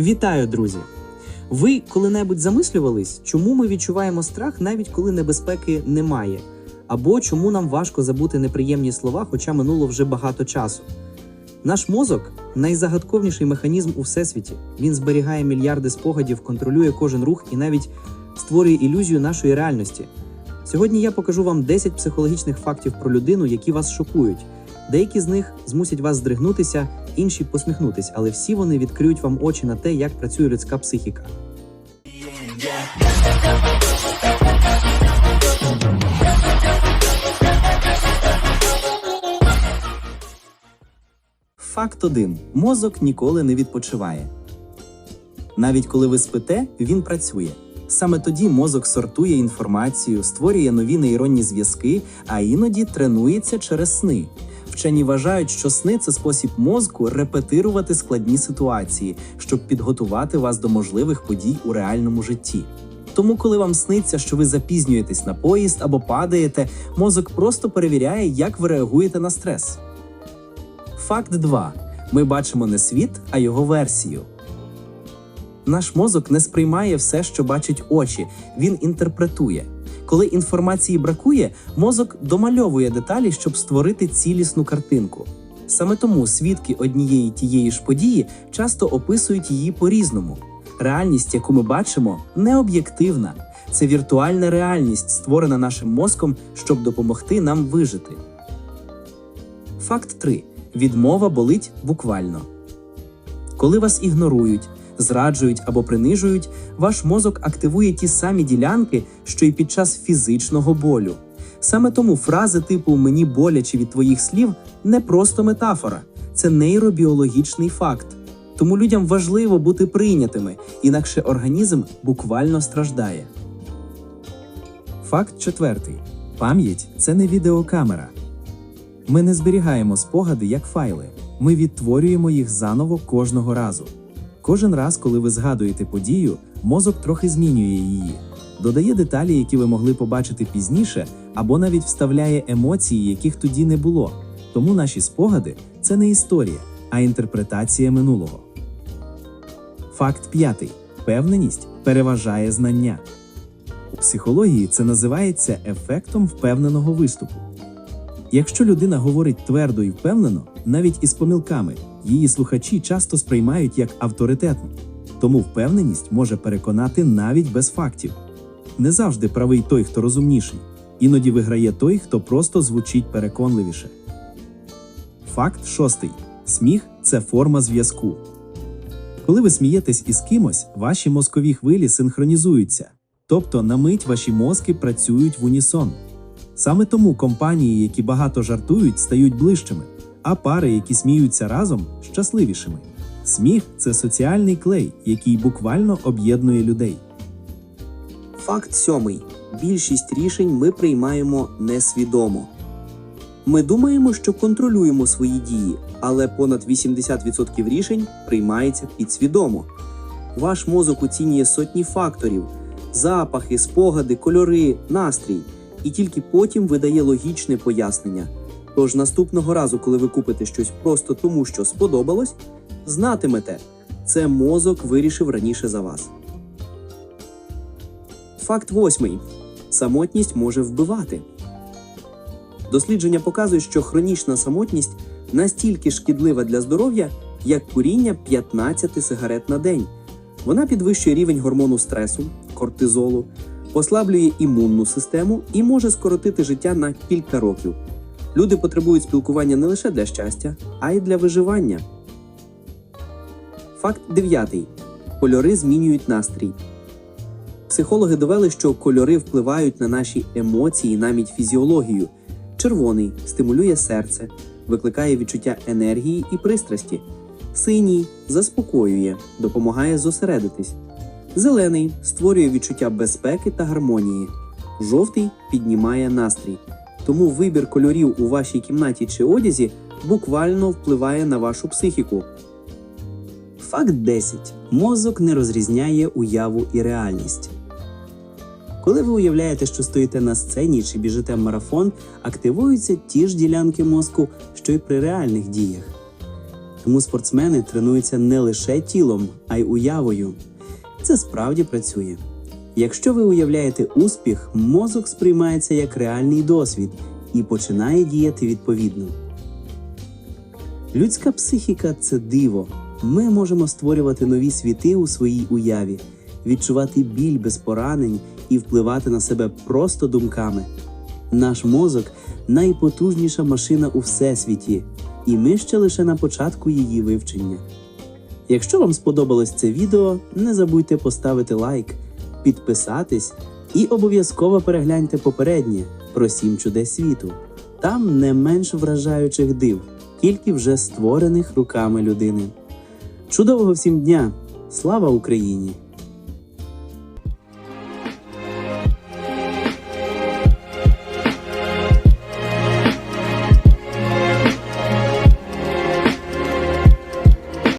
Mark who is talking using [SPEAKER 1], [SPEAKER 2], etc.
[SPEAKER 1] Вітаю, друзі! Ви коли-небудь замислювались, чому ми відчуваємо страх, навіть коли небезпеки немає? Або чому нам важко забути неприємні слова, хоча минуло вже багато часу? Наш мозок найзагадковніший механізм у всесвіті. Він зберігає мільярди спогадів, контролює кожен рух і навіть створює ілюзію нашої реальності. Сьогодні я покажу вам 10 психологічних фактів про людину, які вас шокують. Деякі з них змусять вас здригнутися, інші посміхнутись, але всі вони відкриють вам очі на те, як працює людська психіка. Факт 1. Мозок ніколи не відпочиває. Навіть коли ви спите, він працює. Саме тоді мозок сортує інформацію, створює нові нейронні зв'язки, а іноді тренується через сни. Вчені вважають, що сни це спосіб мозку репетирувати складні ситуації, щоб підготувати вас до можливих подій у реальному житті. Тому, коли вам сниться, що ви запізнюєтесь на поїзд або падаєте, мозок просто перевіряє, як ви реагуєте на стрес. Факт 2. Ми бачимо не світ, а його версію. Наш мозок не сприймає все, що бачить очі, він інтерпретує. Коли інформації бракує, мозок домальовує деталі, щоб створити цілісну картинку. Саме тому свідки однієї тієї ж події часто описують її по-різному. Реальність, яку ми бачимо, не об'єктивна. Це віртуальна реальність, створена нашим мозком, щоб допомогти нам вижити. Факт 3. Відмова болить буквально. Коли вас ігнорують, зраджують або принижують, ваш мозок активує ті самі ділянки, що й під час фізичного болю. Саме тому фрази типу мені боляче від твоїх слів не просто метафора, це нейробіологічний факт. Тому людям важливо бути прийнятими, інакше організм буквально страждає. Факт четвертий: пам'ять це не відеокамера. Ми не зберігаємо спогади як файли, ми відтворюємо їх заново кожного разу. Кожен раз, коли ви згадуєте подію, мозок трохи змінює її, додає деталі, які ви могли побачити пізніше, або навіть вставляє емоції, яких тоді не було. Тому наші спогади це не історія, а інтерпретація минулого. Факт п'ятий: певненість переважає знання. У психології це називається ефектом впевненого виступу. Якщо людина говорить твердо і впевнено, навіть із помилками, її слухачі часто сприймають як авторитетну. Тому впевненість може переконати навіть без фактів. Не завжди правий той, хто розумніший, іноді виграє той, хто просто звучить переконливіше. Факт шостий: сміх це форма зв'язку. Коли ви смієтесь із кимось, ваші мозкові хвилі синхронізуються, тобто на мить ваші мозки працюють в унісон. Саме тому компанії, які багато жартують, стають ближчими, а пари, які сміються разом, щасливішими. Сміх це соціальний клей, який буквально об'єднує людей. Факт сьомий: більшість рішень ми приймаємо несвідомо. Ми думаємо, що контролюємо свої дії, але понад 80% рішень приймається підсвідомо. Ваш мозок оцінює сотні факторів: запахи, спогади, кольори, настрій, і тільки потім видає логічне пояснення. Тож наступного разу, коли ви купите щось просто тому, що сподобалось, знатимете, це мозок вирішив раніше за вас. Факт восьмий: самотність може вбивати. Дослідження показують, що хронічна самотність настільки шкідлива для здоров'я, як куріння 15 сигарет на день. Вона підвищує рівень гормону стресу, кортизолу, послаблює імунну систему і може скоротити життя на кілька років. Люди потребують спілкування не лише для щастя, а й для виживання. Факт 9. Кольори змінюють настрій. Психологи довели, що кольори впливають на наші емоції, навіть фізіологію. Червоний стимулює серце, викликає відчуття енергії і пристрасті. Синій заспокоює, допомагає зосередитись. Зелений створює відчуття безпеки та гармонії. Жовтий піднімає настрій. Тому вибір кольорів у вашій кімнаті чи одязі буквально впливає на вашу психіку. Факт 10. Мозок не розрізняє уяву і реальність. Коли ви уявляєте, що стоїте на сцені чи біжите в марафон, активуються ті ж ділянки мозку, що й при реальних діях.
[SPEAKER 2] Тому спортсмени тренуються не лише тілом, а й уявою. Це справді працює. Якщо ви уявляєте успіх, мозок сприймається як реальний досвід і починає діяти відповідно. Людська психіка це диво. Ми можемо створювати нові світи у своїй уяві, відчувати біль без поранень і впливати на себе просто думками. Наш мозок найпотужніша машина у всесвіті, і ми ще лише на початку її вивчення. Якщо вам сподобалось це відео, не забудьте поставити лайк, підписатись і обов'язково перегляньте попереднє про сім чудес світу. Там не менш вражаючих див, тільки вже створених руками людини. Чудового всім дня! Слава Україні!